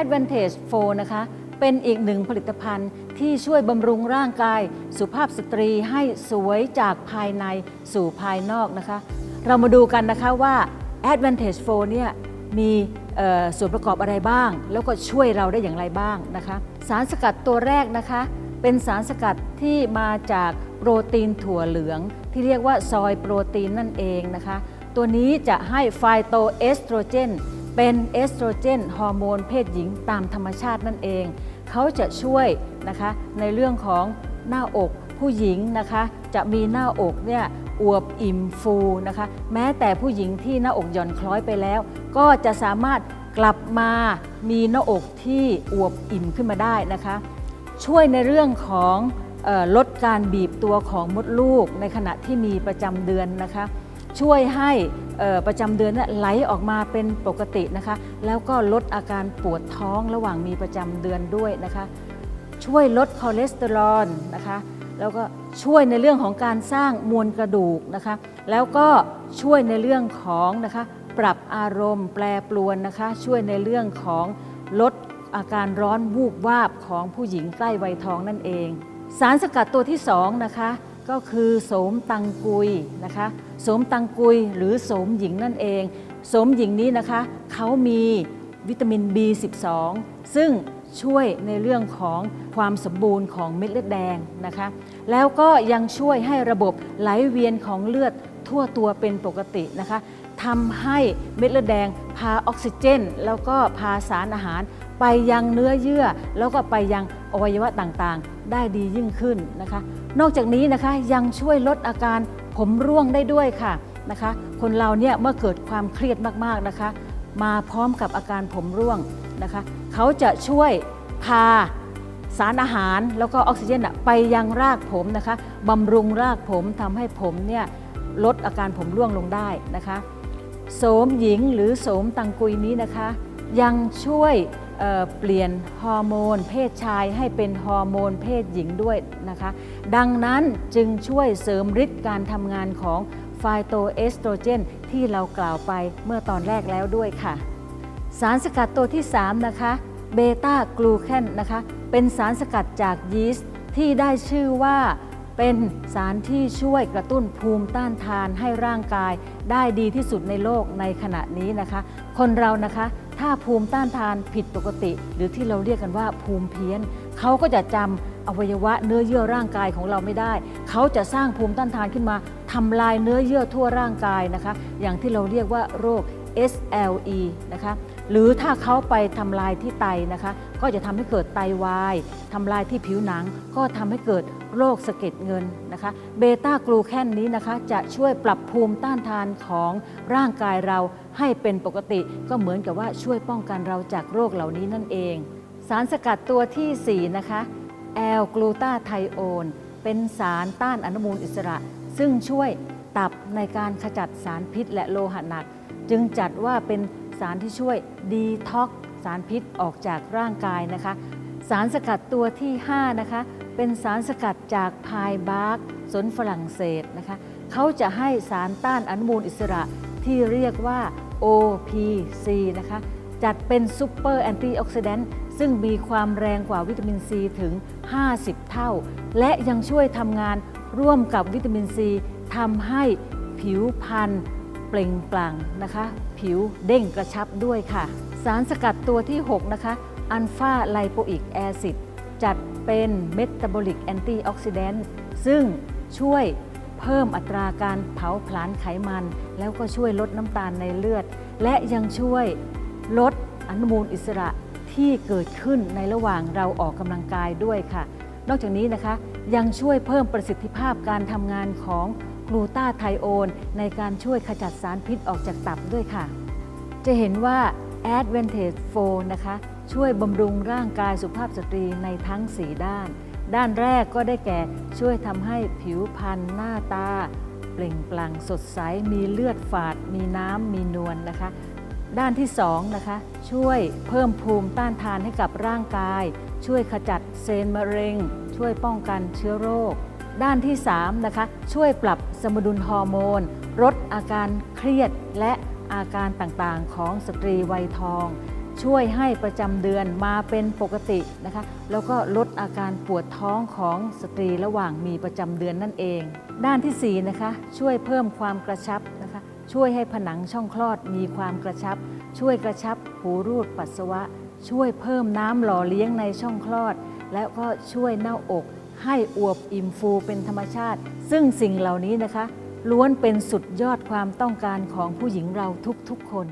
Advantage 4 นะคะ เป็นอีกหนึ่งผลิตภัณฑ์ที่ช่วยบำรุงร่างกาย สุภาพสตรีให้สวยจากภายในสู่ภายนอกนะคะ เรามาดูกันนะคะว่า Advantage 4 เนี่ยมีส่วนประกอบอะไรบ้าง แล้วก็ช่วยเราได้อย่างไรบ้างนะคะ สารสกัดตัวแรกนะคะ เป็นสารสกัดที่มาจากโปรตีนถั่วเหลือง ที่เรียกว่าซอยโปรตีนนั่นเองนะคะ ตัวนี้จะให้ไฟโตเอสโตรเจน เป็นเอสโตรเจนฮอร์โมนเพศหญิงตามธรรมชาตินั่นเอง เขาจะช่วยนะคะในเรื่องของหน้าอกผู้หญิงนะคะจะมีหน้าอกเนี่ยอวบอิ่มฟูนะคะ แม้แต่ผู้หญิงที่หน้าอกหย่อนคล้อยไปแล้ว ก็จะสามารถกลับมามีหน้าอกที่อวบอิ่มขึ้นมาได้นะคะ ช่วยในเรื่องของออลดการบีบตัวของมดลูกในขณะที่มีประจำเดือนนะคะ ช่วยให้ประจำเดือนนี่ไหลออกมาเป็นปกตินะคะ แล้วก็ลดอาการปวดท้องระหว่างมีประจำเดือนด้วยนะคะ ช่วยลดคอเลสเตอรอลนะคะ แล้วก็ช่วยในเรื่องของการสร้างมวลกระดูกนะคะ แล้วก็ช่วยในเรื่องของนะคะปรับอารมณ์แปรปรวนนะคะ ช่วยในเรื่องของลดอาการร้อนวูบวาบของผู้หญิงใกล้วัยทองนั่นเอง สารสกัดตัวที่สองนะคะ ก็คือโสมตังกุยนะคะโสมตังกุยหรือโสมหญิงนั่นเองโสมหญิงนี้นะคะเขามีวิตามิน B12 ซึ่งช่วยในเรื่องของความสมบูรณ์ของเม็ดเลือดแดงนะคะ แล้วก็ยังช่วยให้ระบบไหลเวียนของเลือดทั่วตัวเป็นปกตินะคะทำให้เม็ดเลือดแดงพาออกซิเจน แล้วก็พาสารอาหาร ไปยังเนื้อเยื่อ แล้วก็ไปยังอวัยวะต่างๆ ได้ดียิ่งขึ้นนะคะ นอกจากนี้นะคะยังช่วยลดอาการผมร่วงได้ด้วยค่ะนะคะ คนเราเนี่ยเมื่อเกิดความเครียดมากๆนะคะ มาพร้อมกับอาการผมร่วงนะคะ เขาจะช่วยพาสารอาหารแล้วก็ออกซิเจนอะไปยังรากผมนะคะบำรุงรากผมทำให้ผมเนี่ยลดอาการผมร่วงลงได้นะคะโสมหญิงหรือโสมตังกุยนี้นะคะ ยังช่วย เปลี่ยนฮอร์โมน เพศชายให้เป็นฮอร์โมนเพศหญิงด้วยนะคะ ดังนั้นจึงช่วยเสริมฤทธิ์การทำงานของไฟโตเอสโตรเจนที่เรากล่าวไปเมื่อตอนแรกแล้วด้วยค่ะ สารสกัดตัวที่ 3 นะคะเบต้ากลูแคนนะคะ เป็นสารสกัดจากยีสต์ที่ได้ชื่อว่าเป็นสารที่ช่วยกระตุ้นภูมิต้านทานให้ร่างกาย ได้ดีที่สุดในโลกในขณะนี้นะคะ คนเรานะคะ ถ้าภูมิต้านทานผิดปกติ หรือที่เราเรียกกันว่าภูมิเพี้ยนเขาก็จะจำอวัยวะเนื้อเยื่อร่างกายของเราไม่ได้ เขาจะสร้างภูมิต้านทานขึ้นมาทำลายเนื้อเยื่อทั่วร่างกายนะคะ อย่างที่เราเรียกว่าโรค SLE นะคะ หรือถ้าเขาไปทำลายที่ไตนะคะ ก็จะทำให้เกิดไตวายทำลายที่ผิวหนัง ก็ทำให้เกิดโรคสะเก็ดเงินนะคะเบต้ากลูแคนนี้นะคะ จะช่วยปรับภูมิต้านทานของร่างกายเราให้เป็นปกติ ก็เหมือนกับว่าช่วยป้องกันเราจากโรคเหล่านี้นั่นเอง สารสกัดตัวทีสี่4 นะคะแอลกลูตาไทโอนเป็นสารต้านอนุมูลอิสระ ซึ่งช่วยตับในการขจัดสารพิษและโลหะหนัก จึงจัดว่าเป็น สารที่ช่วยดีท็อกสารพิษออกจากร่างกายนะคะ สารสกัดตัวที่ 5 นะคะ เป็นสารสกัดจากพายบาร์กสนฝรั่งเศสนะคะเขาจะให้สารต้านอนุมูลอิสระที่เรียกว่า OPC นะคะ จัดเป็นซูเปอร์แอนตี้ออกซิแดนต์ซึ่งมีความแรงกว่าวิตามินซีถึง 50 เท่า และยังช่วยทำงานร่วมกับวิตามินซีทำให้ผิวพรรณ เปล่งปลั่งนะคะ ผิวเด้งกระชับด้วยค่ะ สารสกัดตัวที่ 6 นะคะ อัลฟาไลโปอิกแอซิดจัดเป็นเมตาบอลิกแอนตี้ออกซิแดนต์ซึ่งช่วยเพิ่มอัตราการเผาผลาญไขมัน แล้วก็ช่วยลดน้ำตาลในเลือด และยังช่วยลดอนุมูลอิสระที่เกิดขึ้นในระหว่างเราออกกำลังกายด้วยค่ะ นอกจากนี้นะคะยังช่วยเพิ่มประสิทธิภาพการทำงานของ ลูตาไทโอนในการช่วยขจัดสารพิษออกจากตับด้วยค่ะ จะเห็นว่า Advantage 4นะคะ ช่วยบำรุงร่างกายสุภาพสตรีในทั้ง 4 ด้าน ด้านแรกก็ได้แก่ช่วยทำให้ผิวพรรณหน้าตา เปล่งปลั่งสดใส มีเลือดฝาด มีน้ำ มีนวลนนะคะ ด้านที่2นะคะ ช่วยเพิ่มภูมิต้านทานให้กับร่างกาย ช่วยขจัดเซลล์มะเร็ง ช่วยป้องกันเชื้อโรค ด้านที่3นะคะช่วยปรับสมดุลฮอร์โมนลดอาการเครียดและอาการต่างๆ ของสตรีวัยทอง ช่วยให้ประจำเดือนมาเป็นปกตินะคะแล้วก็ลดอาการปวดท้องของสตรีระหว่างมีประจำเดือนนั่นเอง ด้านที่4นะคะช่วยเพิ่มความกระชับนะคะช่วยให้ผนังช่องคลอดมีความกระชับ ช่วยกระชับหูรูดปัสสาวะ ช่วยเพิ่มน้ำหล่อเลี้ยงในช่องคลอด แล้วก็ช่วยหน้าอก ให้อวบอิ่มฟูเป็นธรรมชาติ ซึ่งสิ่งเหล่านี้นะคะ ล้วนเป็นสุดยอดความต้องการของผู้หญิงเราทุกๆคน